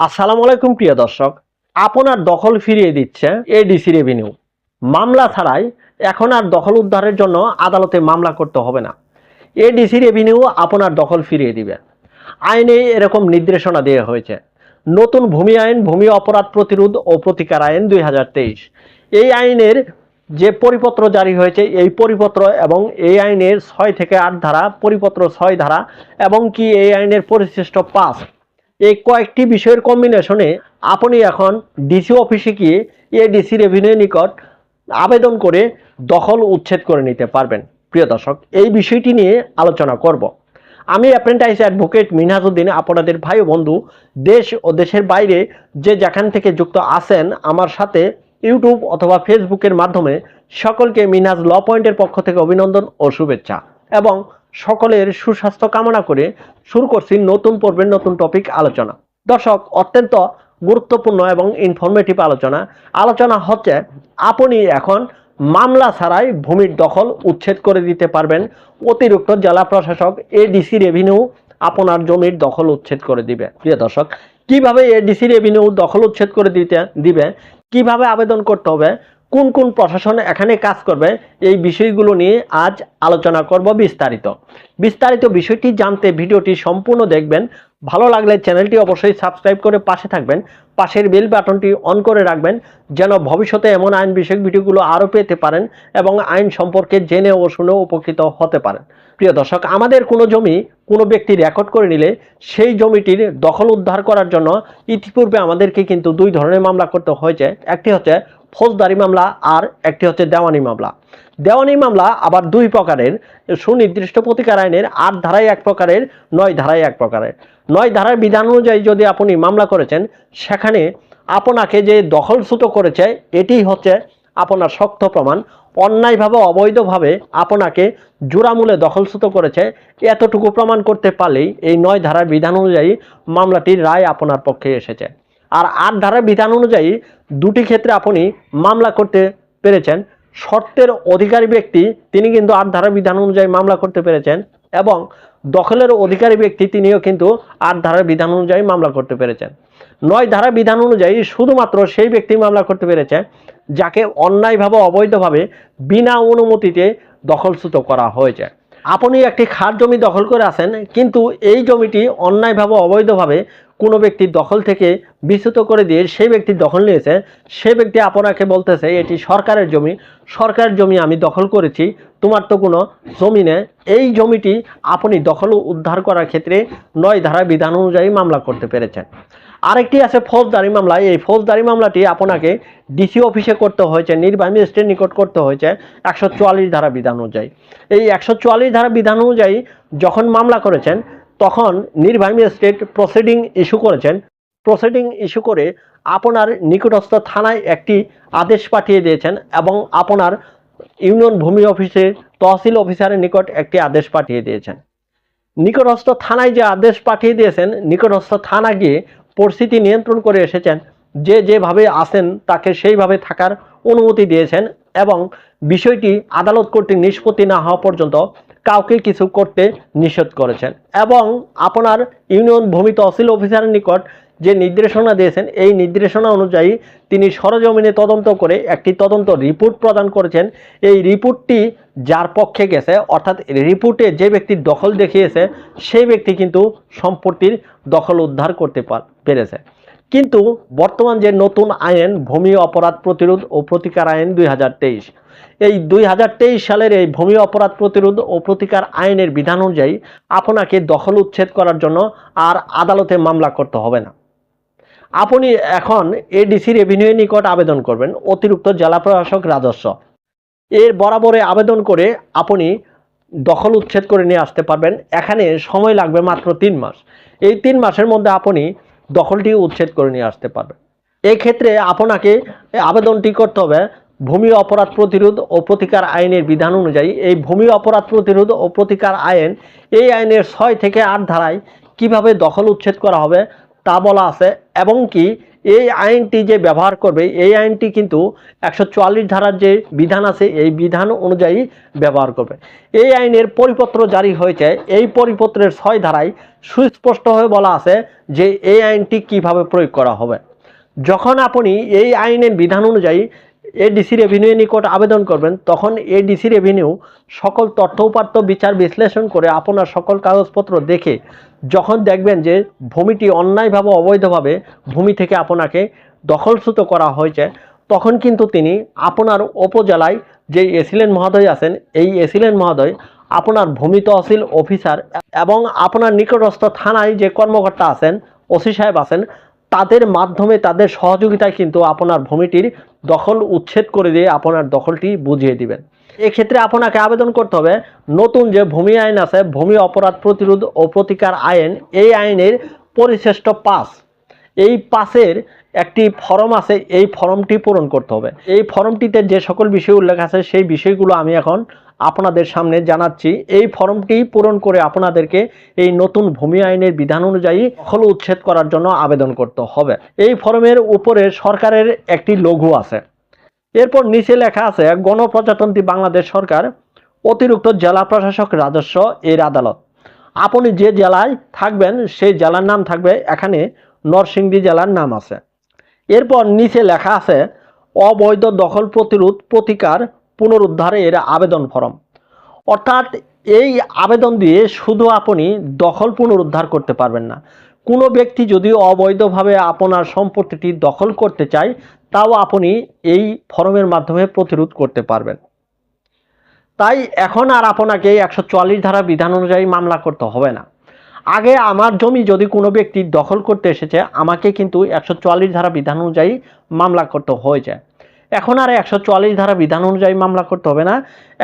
আসসালামু আলাইকুম, প্রিয় দর্শক। আপনার দখল ফিরিয়ে দিচ্ছে এডিসি রেভিনিউ মামলা ছাড়াই এখন আর দখল উদ্ধারের জন্য আদালতে মামলা করতে হবে না। এডিসি রেভিনিউ আপনার দখল ফিরিয়ে দিবে। আইনে এরকম নির্দেশনা দেওয়া হয়েছে। নতুন ভূমি আইন, ভূমি অপরাধ প্রতিরোধ ও প্রতিকার আইন দুই হাজার তেইশ। এই আইনের যে পরিপত্র জারি হয়েছে, এই পরিপত্র এবং এই আইনের ছয় থেকে আট ধারা, পরিপত্র ছয় ধারা এবং কি এই আইনের পরিশিষ্ট পাঁচ এই কয়েকটি বিষয়ের কম্বিনেশনে আপনি এখন ডিসি অফিসে গিয়ে এডিসি রেভিনিউ নিকট আবেদন করে দখল উচ্ছেদ করে নিতে পারবেন। প্রিয় দর্শক, এই বিষয়টি নিয়ে আলোচনা করব। আমি অ্যাপ্রেন্টাইজ অ্যাডভোকেট মিনহাজউদ্দিন আপনাদের ভাই ও বন্ধু, দেশ ও দেশের বাইরে যে যেখান থেকে যুক্ত আছেন, আমার সাথে ইউটিউব অথবা ফেসবুকের মাধ্যমে সকলকে মিনহাজ ল পয়েন্টের পক্ষ থেকে অভিনন্দন ও শুভেচ্ছা। এবং সকলের সুস্বাস্থ্য কামনা করে শুরু করছি নতুন পর্বের নতুন টপিক আলোচনা। দর্শক, অত্যন্ত গুরুত্বপূর্ণ এবং ইনফরমেটিভ আলোচনা। আলোচনা হচ্ছে, আপনি এখন মামলা ছাড়াই ভূমির দখল উচ্ছেদ করে দিতে পারবেন। অতিরিক্ত জেলা প্রশাসক এডিসি রেভিনিউ আপনার জমির দখল উচ্ছেদ করে দিবে। প্রিয় দর্শক, কীভাবে এডিসি রেভিনিউ দখল উচ্ছেদ করে দিতে, দিবে? কীভাবে আবেদন করতে হবে? কোন কোন প্রশাসন এখানে কাজ করবে এই বিষয়গুলো নিয়ে আজ আলোচনা করব বিস্তারিত। বিস্তারিত বিষয়টি জানতে ভিডিওটি সম্পূর্ণ দেখবেন। ভালো লাগলে চ্যানেলটি অবশ্যই সাবস্ক্রাইব করে পাশে থাকবেন। পাশের বেল বাটনটি অন করে রাখবেন যেন ভবিষ্যতে এমন আইন বিষয়ক ভিডিওগুলো আরও পেতে পারেন এবং আইন সম্পর্কে জেনে ও শুনে উপকৃত হতে পারেন। প্রিয় দর্শক, আমাদের কোনো জমি কোনো ব্যক্তি রেকর্ড করে নিলে সেই জমিটির দখল উদ্ধার করার জন্য ইতিপূর্বে আমাদেরকে কিন্তু দুই ধরনের মামলা করতে হয়েছে। একটি হচ্ছে ফৌজদারি মামলা আর একটি হচ্ছে দেওয়ানি মামলা। দেওয়ানি মামলা আবার দুই প্রকারের, সুনির্দিষ্ট প্রতিকার আইনের আট ধারায় এক প্রকারের, নয় ধারায় এক প্রকারের। নয় ধারার বিধান অনুযায়ী যদি আপনি মামলা করেছেন, সেখানে আপনাকে যে দখলচ্যুত করেছে এটি হচ্ছে আপনার শক্ত প্রমাণ। অন্যায়ভাবে, অবৈধভাবে আপনাকে জোড়ামূলে দখলচ্যুত করেছে, এতটুকু প্রমাণ করতে পারলেই এই নয় ধারার বিধান অনুযায়ী মামলাটির রায় আপনার পক্ষে এসেছে। আর আট ধারার বিধান অনুযায়ী দুটি ক্ষেত্রে আপনি মামলা করতে পেরেছেন। শর্তের অধিকারী ব্যক্তি, তিনি কিন্তু আট ধারার বিধান অনুযায়ী মামলা করতে পেরেছেন এবং দখলের অধিকারী ব্যক্তি, তিনিও কিন্তু আট ধারার বিধান অনুযায়ী মামলা করতে পেরেছেন। নয় ধারা বিধান অনুযায়ী শুধুমাত্র সেই ব্যক্তি মামলা করতে পেরেছে, যাকে অন্যায়ভাবে, অবৈধভাবে বিনা অনুমতিতে দখলচ্যুত করা হয়েছে। আপনি একটি খাস জমি দখল করে আছেন, কিন্তু এই জমিটি অন্যায়ভাবে, অবৈধভাবে কোনো ব্যক্তির দখল থেকে বিচ্যুত করে দিয়ে সেই ব্যক্তির দখল নিয়েছে, সে ব্যক্তি আপনাকে বলতেছে, এটি সরকারের জমি। সরকারের জমি আমি দখল করেছি। তোমার তো কোনো জমি নেই। এই জমিটি আপনি দখল উদ্ধার করার ক্ষেত্রে নয় ধারা বিধান অনুযায়ী মামলা করতে পেরেছেন। আরেকটি আছে ফৌজদারি মামলা। এই ফৌজদারি মামলাটি আপনাকে ডিসি অফিসে করতে হয়েছে, নির্বাহী ম্যাজিস্ট্রেট নিকট করতে হয়েছে একশো চুয়াল্লিশ ধারা বিধান অনুযায়ী। এই একশো চুয়াল্লিশ ধারা বিধান অনুযায়ী যখন মামলা করেছেন তখন নির্বাহী ম্যাজিস্ট্রেট প্রসিডিং ইস্যু করেছেন। প্রসিডিং ইস্যু করে আপনার নিকটস্থ থানায় একটি আদেশ পাঠিয়ে দিয়েছেন এবং আপনার ইউনিয়ন ভূমি অফিসে তহসিল অফিসারের নিকট একটি আদেশ পাঠিয়ে দিয়েছেন। নিকটস্থ থানায় যে আদেশ পাঠিয়ে দিয়েছেন, নিকটস্থ থানা গিয়ে পরিস্থিতি নিয়ন্ত্রণ করে এসেছেন। যে যেভাবে আসেন তাকে সেইভাবে থাকার অনুমতি দিয়েছেন এবং বিষয়টি আদালত কর্তৃক নিষ্পত্তি না হওয়া পর্যন্ত কাউকে কিছু করতে নিষেধ করেছেন। এবং আপনার ইউনিয়ন ভূমি তহসিল অফিসারের নিকট যে নির্দেশনা দিয়েছেন, এই নির্দেশনা অনুযায়ী তিনি সরজমিনে তদন্ত করে একটি তদন্ত রিপোর্ট প্রদান করেছেন। এই রিপোর্টটি যার পক্ষে গেছে, অর্থাৎ রিপোর্টে যে ব্যক্তির দখল দেখিয়েছে সেই ব্যক্তি কিন্তু সম্পত্তির দখল উদ্ধার করতে পার- পেরেছে। কিন্তু বর্তমান যে নতুন আইন, ভূমি অপরাধ প্রতিরোধ ও প্রতিকার আইন দুই হাজার তেইশ এই দুই হাজার তেইশ সালের এই ভূমি অপরাধ প্রতিরোধ ও প্রতিকার আইনের বিধান অনুযায়ী আপনাকে দখল উচ্ছেদ করার জন্য আর আদালতে মামলা করতে হবে না। আপনি এখন এডিসি রেভিনিউ নিকট আবেদন করবেন, অতিরিক্ত জেলা প্রশাসক রাজস্ব। এর বরাবরে আবেদন করে আপনি দখল উচ্ছেদ করে নিয়ে আসতে পারবেন। এখানে সময় লাগবে মাত্র তিন মাস। এই তিন মাসের মধ্যে আপনি দখলটি উচ্ছেদ করে নিয়ে আসতে পারবেন। এই ক্ষেত্রে আপনাকে আবেদনটি করতে হবে ভূমি অপরাধ প্রতিরোধ ও প্রতিকার আইনের বিধান অনুযায়ী এই ভূমি অপরাধ প্রতিরোধ ও প্রতিকার আইন, এই আইনের ছয় থেকে আট ধারায় কীভাবে দখল উচ্ছেদ করা হবে তা বলা আছে এবং কি এই আইনটি যে ব্যবহার করবে, এই আইনটি কিন্তু একশো চুয়াল্লিশ ধারার যে বিধান আছে, এই বিধান অনুযায়ী ব্যবহার করবে। এই আইনের পরিপত্র জারি হয়েছে, এই পরিপত্রের ছয় ধারায় সুস্পষ্টভাবে বলা আছে যে এই আইনটি কীভাবে প্রয়োগ করা হবে। যখন আপনি এই আইনের বিধান অনুযায়ী এডিসি রেভিনিউ নিকট আবেদন করবেন, তখন এডিসি রেভিনিউ সকল তথ্য উপাত্ত বিচার বিশ্লেষণ করে আপনার সকল কাগজপত্র দেখে যখন দেখবেন যে ভূমিটি অন্যায়ভাবে, অবৈধভাবে ভূমি থেকে আপনাকে দখলচ্যুত করা হয়েছে, তখন কিন্তু তিনি আপনার উপজেলায় যে এসিলেন মহোদয় আছেন, এই এসিলেন মহোদয় আপনার ভূমি তহসিল অফিসার এবং আপনার নিকটস্থ থানায় যে কর্মকর্তা আছেন, ওসি সাহেব আছেন তাদের মাধ্যমে তাদের সহযোগিতায় কিন্তু আপনার ভূমিটির দখল উচ্ছেদ করে দিয়ে আপনার দখলটি বুঝিয়ে দিবেন। এক্ষেত্রে আপনাকে আবেদন করতে হবে, নতুন যে ভূমি আইন আছে, ভূমি অপরাধ প্রতিরোধ ও প্রতিকার আইন, এই আইনের পরিশ্রেষ্ঠ পাস। এই পাসের একটি ফর্ম আছে, এই ফর্মটি পূরণ করতে হবে। এই ফর্মটিতে যে সকল বিষয় উল্লেখ আছে, সেই বিষয়গুলো আমি এখন আপনাদের সামনে জানাচ্ছি, এই ফর্মটি পূরণ করে আপনাদেরকে এই নতুন ভূমি আইনের বিধান অনুযায়ী দখল উচ্ছেদ করার জন্য আবেদন করতে হবে। এই ফর্মের উপরে সরকারের একটি লঘু আছে। এরপর নিচে লেখা আছে, গণপ্রজাতন্ত্রী বাংলাদেশ সরকার, অতিরিক্ত জেলা প্রশাসক রাজস্ব এর আদালত। আপনি যে জেলায় থাকবেন, সেই জেলার নাম থাকবে, এখানে নরসিংদী জেলার নাম আছে। এরপর নিচে লেখা আছে, অবৈধ দখল প্রতিরোধ প্রতিকার পুনরুদ্ধার এর আবেদন ফর্ম। অর্থাৎ এই আবেদন দিয়ে শুধু আপনি দখল পুনরুদ্ধার করতে পারবেন না। কোনো ব্যক্তি যদি অবৈধভাবে আপনার সম্পত্তিটি দখল করতে চায়, তাও আপনি এই ফর্মের মাধ্যমে প্রতিরোধ করতে পারবেন। তাই এখন আর আপনাকে একশো চুয়াল্লিশ ধারা বিধান অনুযায়ী মামলা করতে হবে না। আগে আমার জমি যদি কোনো ব্যক্তি দখল করতে এসেছে, আমাকে কিন্তু একশো চুয়াল্লিশ ধারা বিধান অনুযায়ী মামলা করতে হয়েছে। এখন আর একশো চুয়াল্লিশ ধারা বিধান অনুযায়ী মামলা করতে হবে না।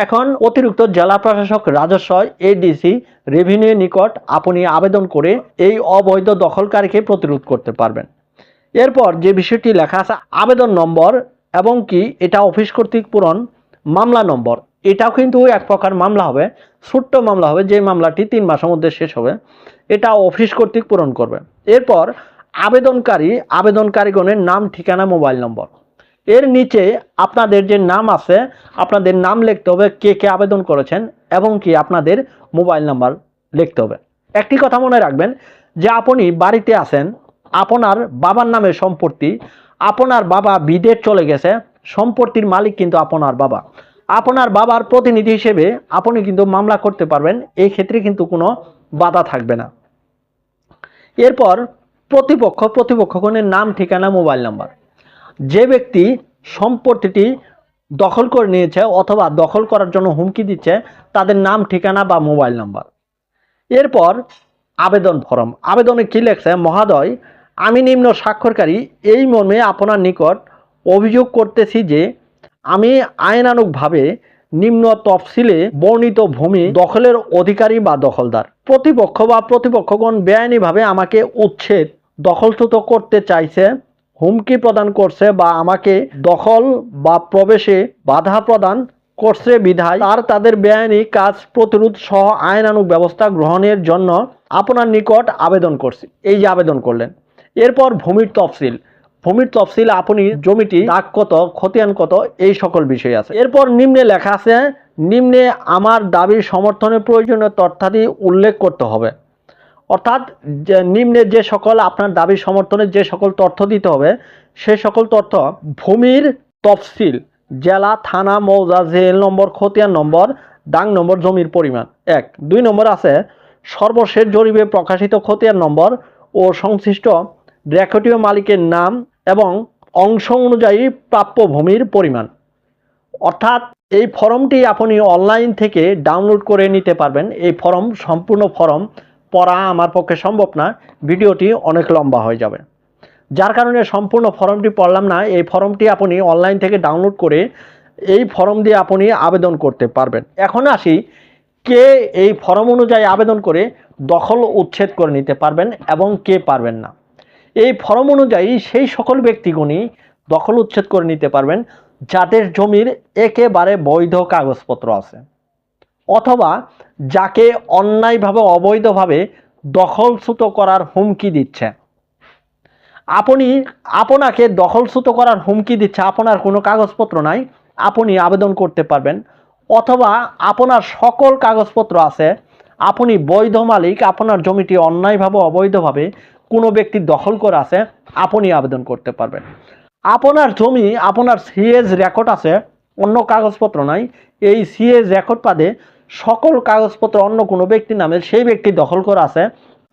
এখন অতিরিক্ত জেলা প্রশাসক রাজস্ব এডিসি রেভিনিউ নিকট আপনি আবেদন করে এই অবৈধ দখলকারীকে প্রতিরোধ করতে পারবেন। এরপর যে বিষয়টি লেখা আছে, আবেদন নম্বর এবং কি এটা অফিস কর্তৃক পূরণ মামলা নম্বর। এটাও কিন্তু এক প্রকার মামলা হবে, ছোট্ট মামলা হবে, যে মামলাটি তিন মাসের মধ্যে শেষ হবে। এটা অফিস কর্তৃক পূরণ করবে। এরপর আবেদনকারী, আবেদনকারীগণের নাম, ঠিকানা, মোবাইল নম্বর। এর নিচে আপনাদের যে নাম আছে, আপনাদের নাম লিখতে হবে কে কে আবেদন করেছেন এবং কি আপনাদের মোবাইল নাম্বার লিখতে হবে। একটি কথা মনে রাখবেন যে আপনি বাড়িতে আছেন, আপনার বাবার নামে সম্পত্তি, আপনার বাবা বিদেশ চলে গেছে, সম্পত্তির মালিক কিন্তু আপনার বাবা। আপনার বাবার প্রতিনিধি হিসেবে আপনি কিন্তু মামলা করতে পারবেন, এই ক্ষেত্রে কিন্তু কোনো বাধা থাকবে না। এরপর প্রতিপক্ষ, প্রতিপক্ষগণের নাম, ঠিকানা, মোবাইল নাম্বার। যে ব্যক্তি সম্পত্তিটি দখল করে নিয়েছে অথবা দখল করার জন্য হুমকি দিচ্ছে, তাদের নাম, ঠিকানা বা মোবাইল নাম্বার। এরপর আবেদন ফরম। আবেদনে কী লেখছে? মহাদয়, আমি নিম্ন স্বাক্ষরকারী, এই মর্মে আপনার নিকট অভিযোগ করতেছি যে আমি আইনানুগভাবে নিম্ন তফসিলে বর্ণিত ভূমি দখলের অধিকারী বা দখলদার। প্রতিপক্ষ বা প্রতিপক্ষগণ বেআইনিভাবে আমাকে উচ্ছেদ, দখলচ্যুত করতে চাইছে হুমকি প্রদান করছে বা আমাকে দখল বা প্রবেশে বাধা প্রদান করছে বিধায় তার তাদের বেআইনি কাজ প্রতিরোধ সহ আইনানুগ ব্যবস্থা গ্রহণের জন্য আপনার নিকট আবেদন করছি। এই যে আবেদন করলেন। এরপর ভূমির তফসিল। ভূমির তফসিল আপনি জমিটি দাগ কত, খতিয়ান কত, এই সকল বিষয় আছে। এরপর নিম্নে লেখা আছে, নিম্নে আমার দাবির সমর্থনের প্রয়োজনীয় তথ্যাদি উল্লেখ করতে হবে। অর্থাৎ নিম্নে যে সকল আপনার দাবি সমর্থনের যে সকল তথ্য দিতে হবে, সে সকল তথ্য ভূমির তফসিল, জেলা, থানা, মৌজা, জেল নম্বর, খতিয়ান নম্বর ডাং নম্বর, জমির পরিমাণ। এক। দুই নম্বর আছে, সর্বশেষ জরিপে প্রকাশিত খতিয়ান নম্বর ও সংশ্লিষ্ট রেকর্ডীয় মালিকের নাম এবং অংশ অনুযায়ী প্রাপ্য ভূমির পরিমাণ। অর্থাৎ এই ফর্মটি আপনি অনলাইন থেকে ডাউনলোড করে নিতে পারবেন। এই ফর্ম, সম্পূর্ণ ফর্ম পড়া আমার পক্ষে সম্ভব না, ভিডিওটি অনেক লম্বা হয়ে যাবে। যার কারণে সম্পূর্ণ ফর্মটি পড়লাম না, এই ফর্মটি আপনি অনলাইন থেকে ডাউনলোড করে এই ফর্ম দিয়ে আপনি আবেদন করতে পারবেন। এখন আসি কে এই ফর্ম অনুযায়ী আবেদন করে দখল উচ্ছেদ করে নিতে পারবেন এবং কে পারবেন না। এই ফর্ম অনুযায়ী সেই সকল ব্যক্তিগণই দখল উচ্ছেদ করে নিতে পারবেন যাদের জমির একেবারে বৈধ কাগজপত্র আছে। অথবা যাকে অন্যায়ভাবে, অবৈধভাবে দখলচ্যুত করার হুমকি দিচ্ছে। আপনি, আপনাকে দখলচ্যুত করার হুমকি দিচ্ছে, আপনার কোনো কাগজপত্র নাই, আপনি আবেদন করতে পারবেন। অথবা আপনার সকল কাগজপত্র আছে, আপনি বৈধ মালিক, আপনার জমিটি অন্যায়ভাবে, অবৈধভাবে কোনো ব্যক্তি দখল করে আছে, আপনি আবেদন করতে পারবেন। আপনার জমি, আপনার সিএজ রেকর্ড আছে, অন্য কাগজপত্র নাই, এই সিএজ রেকর্ড বাদে সকল কাগজপত্র অন্য কোনো ব্যক্তির নামে সেই ব্যক্তি দখল করে আছে,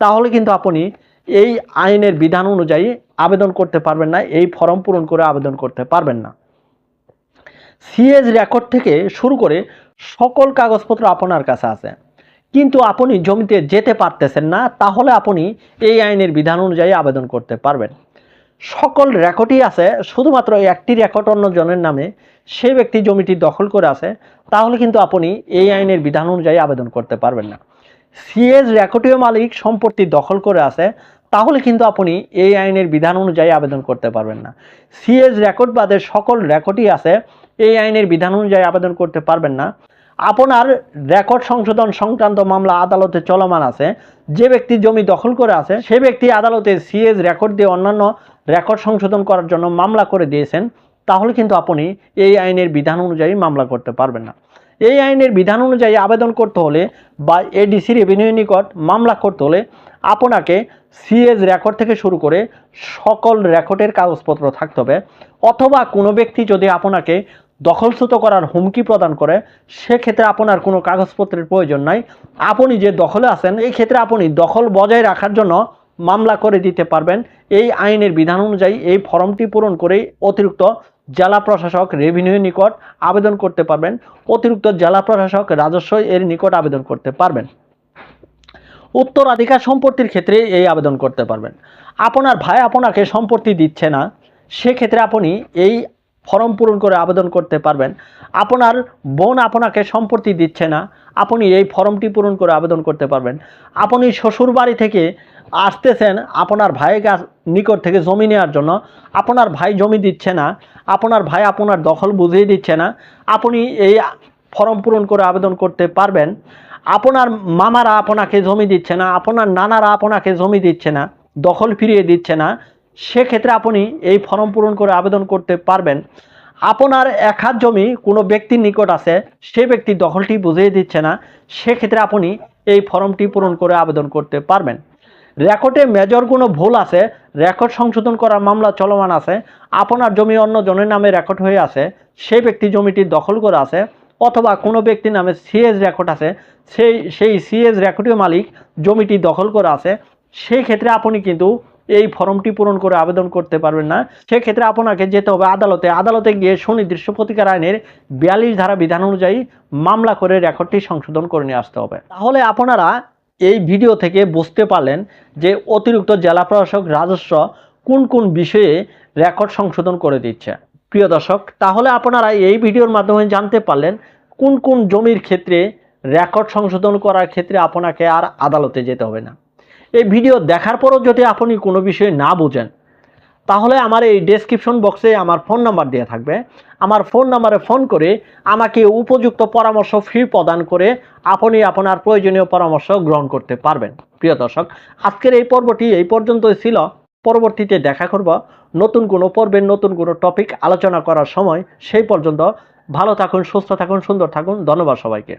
তাহলে কিন্তু আপনি এই আইনের বিধান অনুযায়ী আবেদন করতে পারবেন না, এই ফর্ম পূরণ করে আবেদন করতে পারবেন না। সিএজ রেকর্ড থেকে শুরু করে সকল কাগজপত্র আপনার কাছে আছে। কিন্তু আপনি জমিতে যেতে পারতেছেন না, তাহলে আপনি এই আইনের বিধান অনুযায়ী আবেদন করতে পারবেন। সকল রেকর্ডই আছে, শুধুমাত্র একটি রেকর্ড অন্যজনের নামে সেই ব্যক্তি জমিটি দখল করে আছে, তাহলে কিন্তু আপনি এই আইনের বিধান অনুযায়ী আবেদন করতে পারবেন না। সিএস রেকর্ডীয় মালিক সম্পত্তি দখল করে আছে, তাহলে কিন্তু আপনি এই আইনের বিধান অনুযায়ী আবেদন করতে পারবেন না। সিএস রেকর্ড বাদে সকল রেকর্ডই আছে, এই আইনের বিধান অনুযায়ী আবেদন করতে পারবেন না। আপনার রেকর্ড সংশোধন সংক্রান্ত মামলা আদালতে চলমান আছে, যে ব্যক্তি জমি দখল করে আছে, সে ব্যক্তি আদালতে সিএস রেকর্ড দিয়ে অন্যান্য রেকর্ড সংশোধন করার জন্য মামলা করে দিয়েছেন। তাহলে কিন্তু আপনি এই আইনের বিধান অনুযায়ী মামলা করতে পারবেন না। এই আইনের বিধান অনুযায়ী আবেদন করতে হলে বা এডিসি রেভিনিউ নিকট মামলা করতে হলে আপনাকে সিএজ রেকর্ড থেকে শুরু করে সকল রেকর্ডের কাগজপত্র থাকতে হবে। অথবা কোনো ব্যক্তি যদি আপনাকে দখলচ্যুত করার হুমকি প্রদান করে, সেক্ষেত্রে আপনার কোনো কাগজপত্রের প্রয়োজন নাই। আপনি যে দখলে আছেন, এই ক্ষেত্রে আপনি দখল বজায় রাখার জন্য মামলা করে দিতে পারবেন। এই আইনের বিধান অনুযায়ী এই ফর্মটি পূরণ করেই অতিরিক্ত জেলা প্রশাসক রেভিনিউ নিকট আবেদন করতে পারবেন। অতিরিক্ত জেলা প্রশাসক রাজস্ব এর নিকট আবেদন করতে পারবেন। উত্তরাধিকার সম্পত্তির ক্ষেত্রে এই আবেদন করতে পারবেন। আপনার ভাই আপনাকে সম্পত্তি দিচ্ছে না। সেক্ষেত্রে আপনি এই ফর্ম পূরণ করে আবেদন করতে পারবেন। আপনার বোন আপনাকে সম্পত্তি দিচ্ছে না। আপনি এই ফর্মটি পূরণ করে আবেদন করতে পারবেন। আপনি শ্বশুর বাড়ি থেকে আসতেছেন আপনার ভাইয়ের নিকট থেকে জমি নেওয়ার জন্য। আপনার ভাই জমি দিচ্ছে না। আপনার ভাই আপনার দখল বুঝিয়ে দিচ্ছে না। আপনি এই ফর্ম পূরণ করে আবেদন করতে পারবেন। আপনার মামারা আপনাকে জমি দিচ্ছে না। আপনার নানারা আপনাকে জমি দিচ্ছে না। দখল ফিরিয়ে দিচ্ছে না। সেক্ষেত্রে আপনি এই ফর্ম পূরণ করে আবেদন করতে পারবেন। আপনার এক হাত জমি কোনো ব্যক্তির নিকট আছে, সে ব্যক্তি দখলটি বুঝিয়ে দিচ্ছে না, সেক্ষেত্রে আপনি এই ফর্মটি পূরণ করে আবেদন করতে পারবেন। রেকর্ডে মেজর কোনো ভুল আছে, রেকর্ড সংশোধন করার মামলা চলমান আছে, আপনার জমি অন্য জনের নামে রেকর্ড হয়ে আছে, সেই ব্যক্তি জমিটি দখল করে আছে, অথবা কোনো ব্যক্তির নামে সিএস রেকর্ড আছে, সেই সেই সিএস রেকর্ডীয় মালিক জমিটি দখল করে আছে, সেই ক্ষেত্রে আপনি কিন্তু এই ফর্মটি পূরণ করে আবেদন করতে পারবেন না। সেক্ষেত্রে আপনাকে যেতে হবে আদালতে। আদালতে গিয়ে সুনির্দিষ্ট প্রতিকার আইনের বিয়াল্লিশ ধারা বিধান অনুযায়ী মামলা করে রেকর্ডটি সংশোধন করে নিয়ে আসতে হবে। তাহলে আপনারা এই ভিডিও থেকে বুঝতে পারলেন যে অতিরিক্ত জেলা প্রশাসক রাজস্ব কোন কোন বিষয়ে রেকর্ড সংশোধন করে দিচ্ছে। প্রিয় দর্শক, তাহলে আপনারা এই ভিডিওর মাধ্যমে জানতে পারলেন কোন কোন জমির ক্ষেত্রে রেকর্ড সংশোধন করার ক্ষেত্রে আপনাকে আর আদালতে যেতে হবে না। এই ভিডিও দেখার পরও যদি আপনি কোনো বিষয়ে না বুঝেন, তাহলে আমার এই ডেসক্রিপশন বক্সে আমার ফোন নাম্বার দেওয়া থাকবে। আমার ফোন নাম্বারে ফোন করে আমাকে উপযুক্ত পরামর্শ ফ্রি প্রদান করে আপনি আপনার প্রয়োজনীয় পরামর্শ গ্রহণ করতে পারবেন। প্রিয় দর্শক, আজকের এই পর্বটি এই পর্যন্তই ছিল। পরবর্তীতে দেখা করব। নতুন কোনো পর্বের নতুন কোনো টপিক আলোচনা করার সময় সেই পর্যন্ত ভালো থাকুন, সুস্থ থাকুন, সুন্দর থাকুন। ধন্যবাদ সবাইকে।